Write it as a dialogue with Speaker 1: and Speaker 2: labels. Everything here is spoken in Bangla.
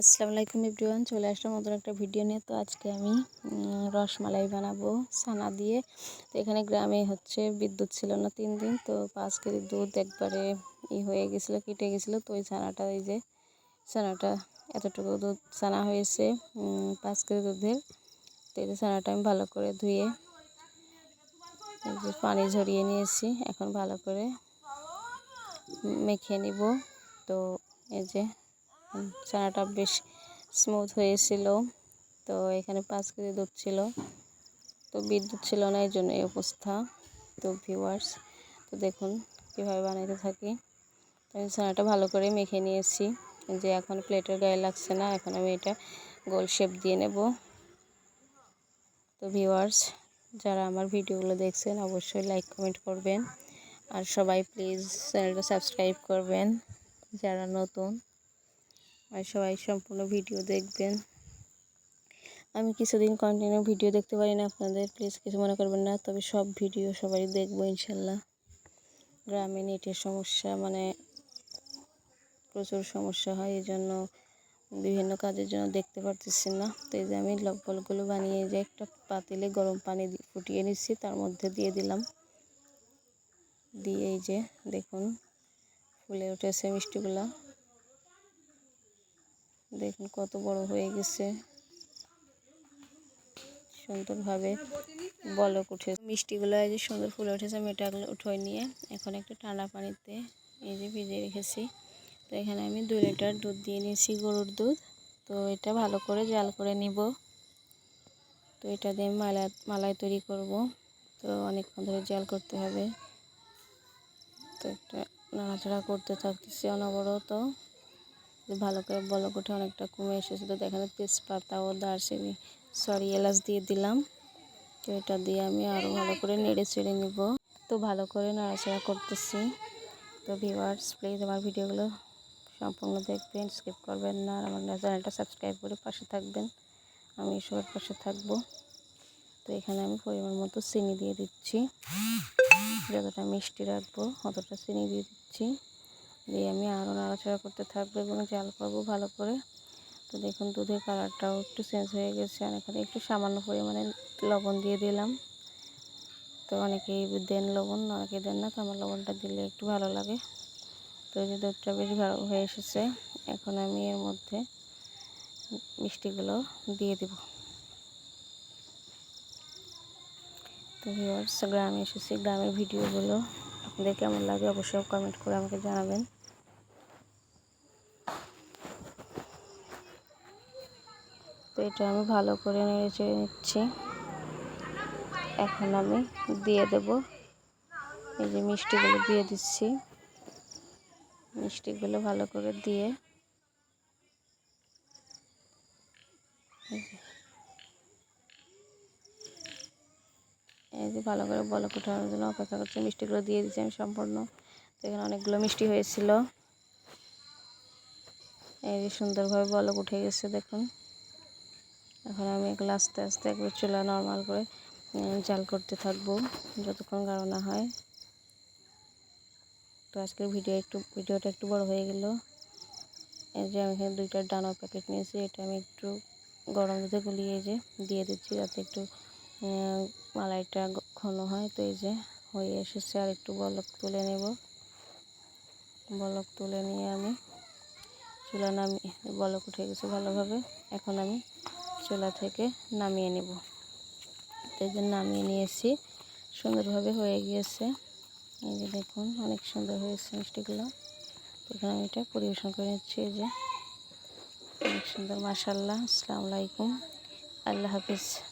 Speaker 1: আসসালামু আলাইকুম এভরিওয়ান, চলে আসলাম নতুন একটা ভিডিও নিয়ে। তো আজকে আমি রসমালাই বানাবো ছানা দিয়ে। তো এখানে গ্রামে হচ্ছে বিদ্যুৎ ছিল না তিন দিন, তো পাঁচ কেজি দুধ একবারে ই হয়ে গেছিল, কেটে গেছিল, তো ওই ছানাটা, এই যে ছানাটা, এতটুকু দুধ ছানা হয়েছে পাঁচ কেজি দুধের। তো এই যে ছানাটা আমি ভালো করে ধুয়ে পানি ঝরিয়ে নিয়েছি, এখন ভালো করে মেখে নিব। তো এই যে ছানাটা বেশ স্মুথ হয়েছিল। তো এখানে পাঁচ কেজি দুধ ছিল। তো বিদ্যুৎ ছিল না, এই জন্য এই অবস্থা। তো ভিউয়ার্স তো দেখুন কীভাবে বানাইতে থাকি। আমি ছানাটা ভালো করে মেখে নিয়েছি। যে এখন প্লেটের গায়ে লাগছে না, এখন আমি এটা গোল শেপ দিয়ে নেব। তো ভিউয়ার্স যারা আমার ভিডিওগুলো দেখছেন, অবশ্যই লাইক কমেন্ট করবেন। আর সবাই প্লিজ চ্যানেলটা সাবস্ক্রাইব করবেন। যারা নতুন আর সবাই সম্পূর্ণ ভিডিও দেখবেন। আমি কিছুদিন কন্টিনিউ ভিডিও দেখতে পারি না আপনাদের প্লিজ কিছু মনে করবেন না, তবে সব ভিডিও সবাই দেখব ইনশাল্লাহ। গ্রামে নেটের সমস্যা মানে প্রচুর সমস্যা হয়, এই জন্য বিভিন্ন কাজের জন্য দেখতে পারতেছি না। তো এই যে আমি লকবলগুলো বানিয়ে যে একটা পাতিলে গরম পানি ফুটিয়ে নিচ্ছি, তার মধ্যে দিয়ে দিলাম। দিয়ে এই যে দেখুন, ফুলে উঠেছে মিষ্টিগুলা। দেখুন কত বড় হয়ে গেছে। সুন্দরভাবে বলক উঠে মিষ্টিগুলো এই যে সুন্দর ফুলে উঠেছে আমি এটাগুলো উঠোয় নিয়ে। এখন একটা ঠান্ডা পানিতে এই যে ভিজিয়ে রেখেছি। তো এখানে আমি দুই লিটার দুধ দিয়ে নিয়েছি, গরুর দুধ। তো এটা ভালো করে জাল করে নিব। তো এটা দিয়ে মালা, মালাই তৈরি করব। তো অনেকক্ষণ ধরে জাল করতে হবে। তো একটা নাড়াচাড়া করতে থাকতেছি অনবরত। ভালো করে বলক উঠে অনেকটা কমে এসেছে। তো এখানে তেজপাতা ও দারচিনি, সরি, এলাচ দিয়ে দিলাম। তো এটা দিয়ে আমি আরও ভালো করে নেড়ে চেড়ে নিব। তো ভালো করে নাড়াচাড়া করতেছি। তো ভিউয়ার্স প্লিজ আমার ভিডিওগুলো সম্পূর্ণ দেখবেন স্কিপ করবেন না। আর আমার চ্যানেলটা সাবস্ক্রাইব করে পাশে থাকবেন। আমি সবার পাশে থাকব। তো এখানে আমি পরিমাণ মতো চিনি দিয়ে দিচ্ছি। যতটা মিষ্টি রাখব, অতটা চিনি দিয়ে দিচ্ছি। দিয়ে আমি আরও নাড়াচাড়া করতে থাকব এবং জাল করব ভালো করে। তো দেখুন, দুধের কালারটাও একটু চেঞ্জ হয়ে গেছে আর এখানে একটু সামান্য পরিমাণে লবণ দিয়ে দিলাম। তো অনেকেই দেন লবণ, অনেকে দেন না, তো আমার লবণটা দিলে একটু ভালো লাগে। তো যে দুধটা বেশ ভালো হয়ে এসেছে, এখন আমি এর মধ্যে মিষ্টিগুলো দিয়ে দেব। তো গ্রামে এসেছি, গ্রামের ভিডিওগুলো আপনাদের কেমন লাগে অবশ্যই কমেন্ট করে আমাকে জানাবেন। তো এটা আমি ভালো করে নেড়ে চেড়ে নিচ্ছি। এখন আমি দিয়ে দেব। এই যে মিষ্টিগুলো দিয়ে দিচ্ছি। মিষ্টিগুলো ভালো করে দিয়ে এই যে- ভালো করে বলক ওঠানোর জন্য অপেক্ষা করছি। মিষ্টিগুলো দিয়ে দিচ্ছি আমি সম্পূর্ণ। তো এখানে অনেকগুলো মিষ্টি হয়েছিল। এই যে সুন্দরভাবে বলক উঠে গেছে, দেখুন। এখন আমি এগুলো আস্তে আস্তে একবার চুলা নর্মাল করে জাল করতে থাকব, যতক্ষণ গাঢ় না হয়। তো আজকের ভিডিও একটু ভিডিওটা একটু বড় হয়ে গেল। এই যে আমি এখানে দুইটা ডানো প্যাকেট নিয়েছি, এটা আমি একটু গরম দুধে গুলিয়ে যে দিয়ে দিচ্ছি যাতে একটু মালাইটা ঘন হয়। তো এই যে হয়ে এসেছে, আর একটু বলক তুলে নেব। বলক তুলে নিয়ে আমি চুলা নামিয়ে, বলক উঠে গেছে ভালোভাবে। এখন আমি চুলা থেকে নামিয়ে নেব। এই যে নামিয়ে নিয়েছি। সুন্দরভাবে হয়ে গিয়েছে। এই যে দেখুন, অনেক সুন্দর হয়েছে মিষ্টিগুলো। এখন আমি এটা পরিবেশন করে নিচ্ছি, এই যে। অনেক সুন্দর মাসাল্লাহ আসসালামু আলাইকুম। আল্লাহ হাফিজ।